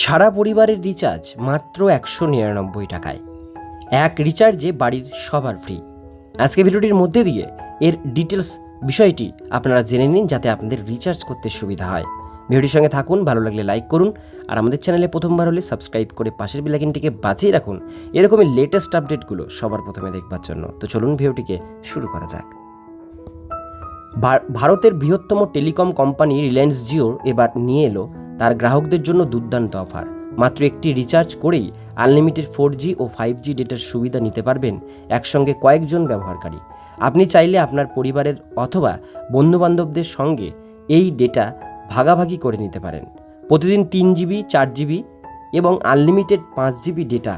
সারা পরিবারের রিচার্জ মাত্র একশো নিরানব্বই টাকায়। এক রিচার্জে বাড়ির সবার ফ্রি আজকে ভিডিওটির মধ্যে দিয়ে এর ডিটেলস বিষয়টি আপনারা জেনে নিন যাতে আপনাদের রিচার্জ করতে সুবিধা হয়। ভিডিওটির সঙ্গে থাকুন, ভালো লাগলে লাইক করুন, আর আমাদের চ্যানেলে প্রথমবার হলে সাবস্ক্রাইব করে পাশের বিলাকিনটিকে বাঁচিয়ে রাখুন। এরকমই লেটেস্ট আপডেটগুলো সবার প্রথমে দেখবার জন্য। তো চলুন ভিডিওটিকে শুরু করা যাক। ভারতের বৃহত্তম টেলিকম কোম্পানি রিলায়েন্স জিও এবার নিয়ে এলো তার গ্রাহকদের জন্য দুর্দান্ত অফার। মাত্র একটি রিচার্জ করেই আনলিমিটেড ফোর জি ও ফাইভ জি ডেটার সুবিধা নিতে পারবেন একসঙ্গে কয়েকজন ব্যবহারকারী। আপনি চাইলে আপনার পরিবারের অথবা বন্ধুবান্ধবদের সঙ্গে এই ডেটা ভাগাভাগি করে নিতে পারেন। প্রতিদিন তিন জিবি, চার জিবি এবং আনলিমিটেড পাঁচ জিবি ডেটা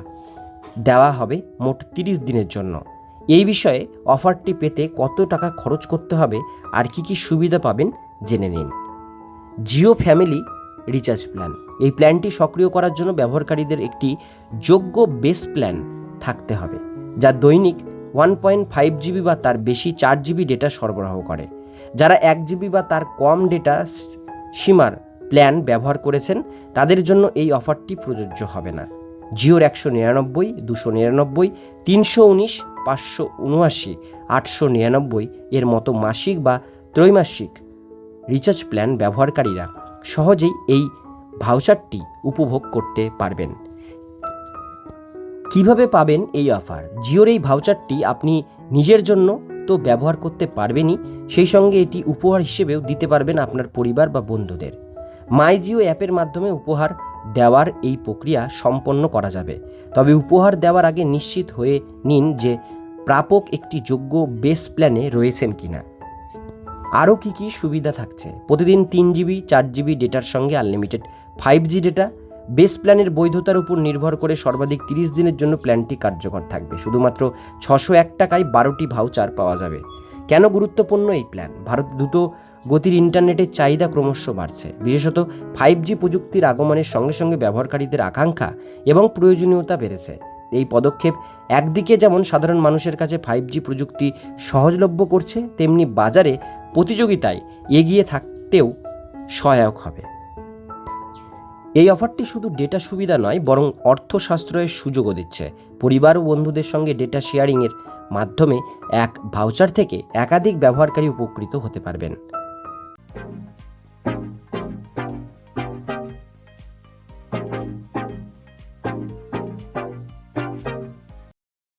দেওয়া হবে মোট তিরিশ দিনের জন্য। এই বিষয়ে অফারটি পেতে কত টাকা খরচ করতে হবে আর কি কি সুবিধা পাবেন জেনে নিন। জিও ফ্যামিলি রিচার্জ প্ল্যান এই প্ল্যানটি সক্রিয় করার জন্য ব্যবহারকারীদের একটি যোগ্য বেস প্ল্যান থাকতে হবে, যা দৈনিক ওয়ান পয়েন্ট ফাইভ জিবি বা তার বেশি চার জিবি ডেটা সরবরাহ করে। যারা এক জিবি বা তার কম ডেটা সীমার প্ল্যান ব্যবহার করেছেন, তাদের জন্য এই অফারটি প্রযোজ্য হবে না। জিওর একশো নিরানব্বই, দুশো নিরানব্বই, তিনশো উনিশ, পাঁচশো উনআশি, আটশো নিরানব্বই এর মতো মাসিক বা ত্রৈমাসিক রিচার্জ প্ল্যান ব্যবহারকারীরা সহজেই এই ভাউচারটি উপভোগ করতে পারবেন। কীভাবে পাবেন এই অফার? জিওর এই ভাউচারটি আপনি নিজের জন্য তো ব্যবহার করতে পারবেনই, সেই সঙ্গে এটি উপহার হিসেবেও দিতে পারবেন আপনার পরিবার বা বন্ধুদের। মাই জিও অ্যাপের মাধ্যমে উপহার দেওয়ার এই প্রক্রিয়া সম্পন্ন করা যাবে। তবে উপহার দেওয়ার আগে নিশ্চিত হয়ে নিন যে প্রাপক একটি যোগ্য বেস প্ল্যানে রয়েছেন কিনা। আরও কী কী সুবিধা থাকছে? প্রতিদিন তিন জিবি, চার জিবি ডেটার সঙ্গে unlimited five G data base প্ল্যানের বৈধতার উপর নির্ভর করে সর্বাধিক তিরিশ দিনের জন্য প্ল্যানটি কার্যকর থাকবে। শুধুমাত্র ছশো এক টাকায় বারোটি ভাউচার পাওয়া যাবে। কেন গুরুত্বপূর্ণ এই প্ল্যান ভারত দ্রুত গতির ইন্টারনেটের চাহিদা ক্রমশ বাড়ছে। বিশেষত ফাইভ জি প্রযুক্তির আগমনের সঙ্গে সঙ্গে ব্যবহারকারীদের আকাঙ্ক্ষা এবং প্রয়োজনীয়তা বেড়েছে। এই পদক্ষেপ একদিকে যেমন সাধারণ মানুষের কাছে ফাইভ জি প্রযুক্তি সহজলভ্য করছে, তেমনি বাজারে প্রতিযোগিতায় এগিয়ে থাকতেও সহায়ক হবে। এই অফারটি শুধু ডেটা সুবিধা নয়, বরং অর্থ সাশ্রয়ের সুযোগও দিচ্ছে। পরিবার ও বন্ধুদের সঙ্গে ডেটা শেয়ারিংয়ের মাধ্যমে এক ভাউচার থেকে একাধিক ব্যবহারকারী উপকৃত হতে পারবেন।